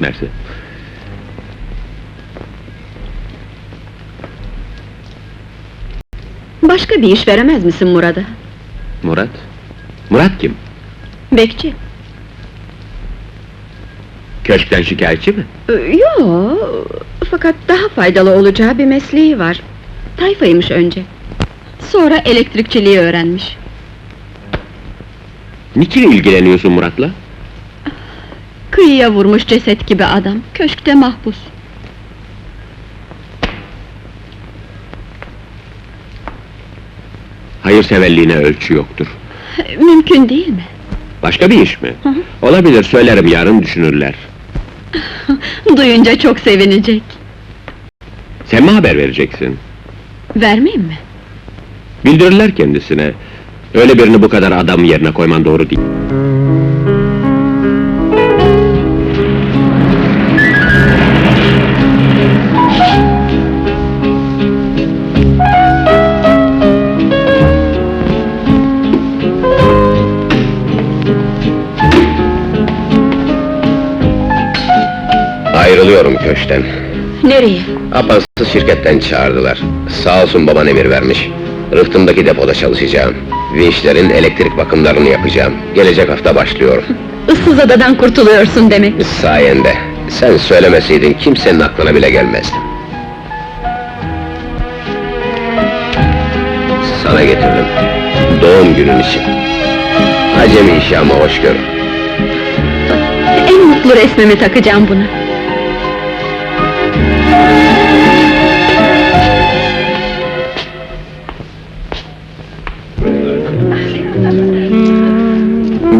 Mersi. Başka bir iş veremez misin Murat'a? Murat? Murat kim? Bekçi. Köşkten şikayetçi mi? Ee, Yo, fakat daha faydalı olacağı bir mesleği var. Tayfaymış önce. Sonra elektrikçiliği öğrenmiş. Niçin ilgileniyorsun Murat'la? Kıyıya vurmuş ceset gibi adam, köşkte mahpus. Hayırseverliğine ölçü yoktur. Mümkün değil mi? Başka bir iş mi? Hı hı. Olabilir, söylerim yarın düşünürler. Duyunca çok sevinecek. Sen mi haber vereceksin? Vermeyeyim mi? Bildirirler kendisine. Öyle birini bu kadar adam yerine koyman doğru değil. Ayrılıyorum köşten. Nereye? Apansız şirketten çağırdılar. Sağ olsun baban emir vermiş. Rıhtımdaki depoda çalışacağım. Vinçlerin elektrik bakımlarını yapacağım. Gelecek hafta başlıyorum. Issız adadan kurtuluyorsun demek. Sayende. Sen söylemeseydin kimsenin aklına bile gelmezdi. Sana getirdim. Doğum günün için. Acemi işi ama hoş gör. En mutlu resmimi takacağım buna.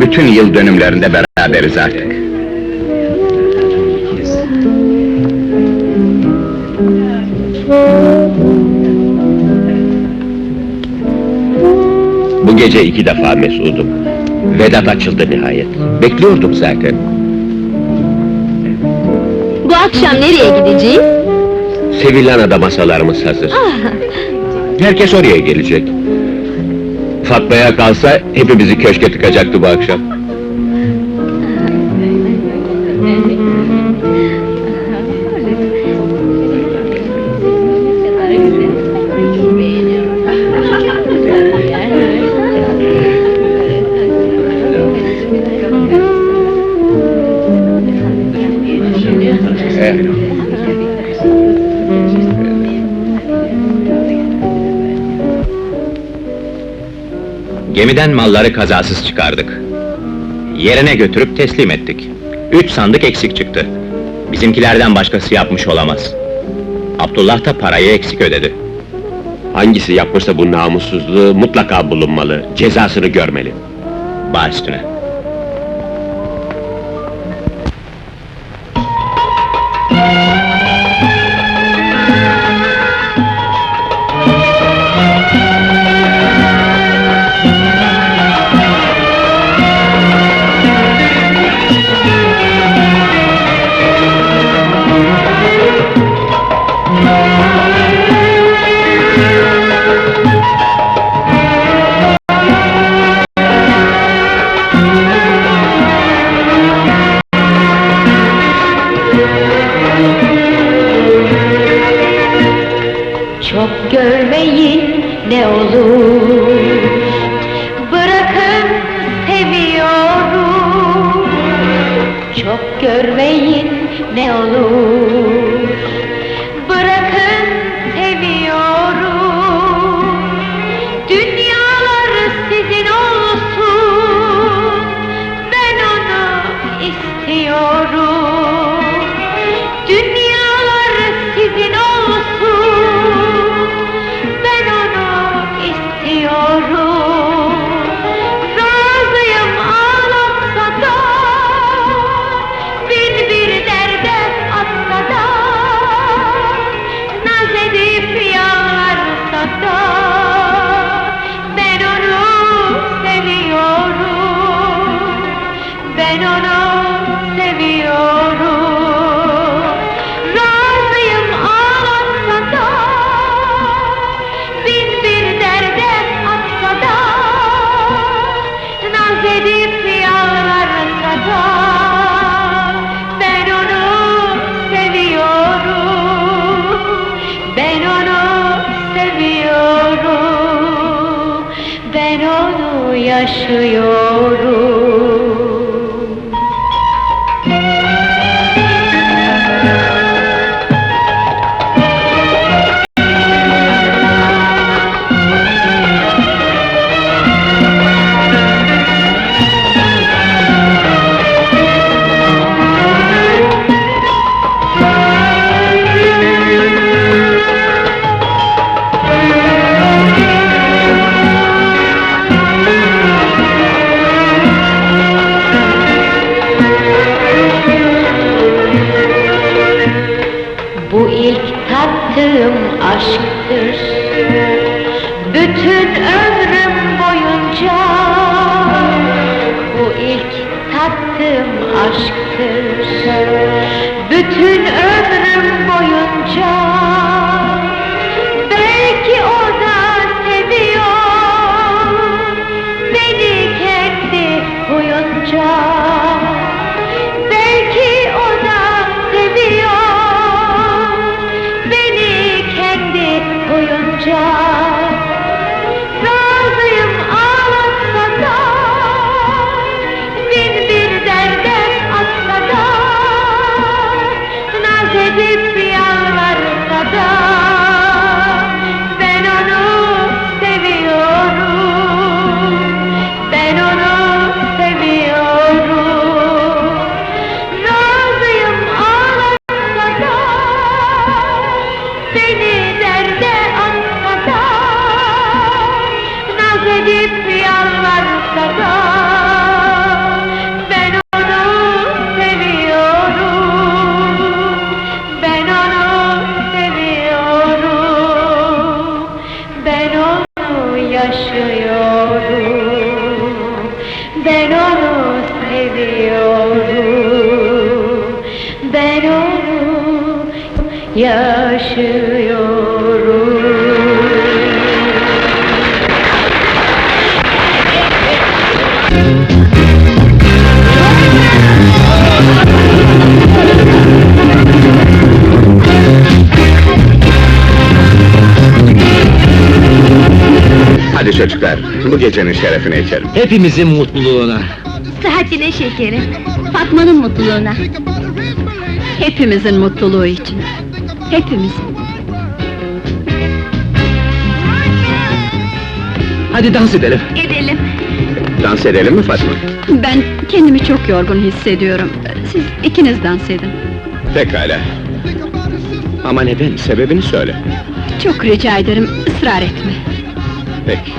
Bütün yıl dönümlerinde beraberiz artık. Bu gece iki defa mesudum. Vedat açıldı nihayet. Bekliyordum zaten. Bu akşam nereye gideceğiz? Sevillana'da masalarımız hazır. Herkes oraya gelecek. Fatma'ya kalsa hepimizi köşke tıkacaktı bu akşam. Gemiden malları kazasız çıkardık. Yerine götürüp teslim ettik. Üç sandık eksik çıktı. Bizimkilerden başkası yapmış olamaz. Abdullah da parayı eksik ödedi. Hangisi yapmışsa bu namussuzluğu mutlaka bulunmalı, cezasını görmeli. Baş üstüne. Çok görmeyin ne olur. Bırakın seviyorum. Çok görmeyin ne olur yaşıyorum Bu ilk tattığım aşktır. Bütün ömrüm boyunca Bu ilk tattığım aşktır. Bütün ömrüm boyunca Hadi çocuklar, bu gecenin şerefine içelim. Hepimizin mutluluğuna. Sıhhatine şekeri. Fatma'nın mutluluğuna. Hepimizin mutluluğu için. Hepimizin. Hadi dans edelim. Edelim. Dans edelim mi Fatma? Ben kendimi çok yorgun hissediyorum. Siz ikiniz dans edin. Pekala. Ama neden? Sebebini söyle. Çok rica ederim, ısrar etme. Peki.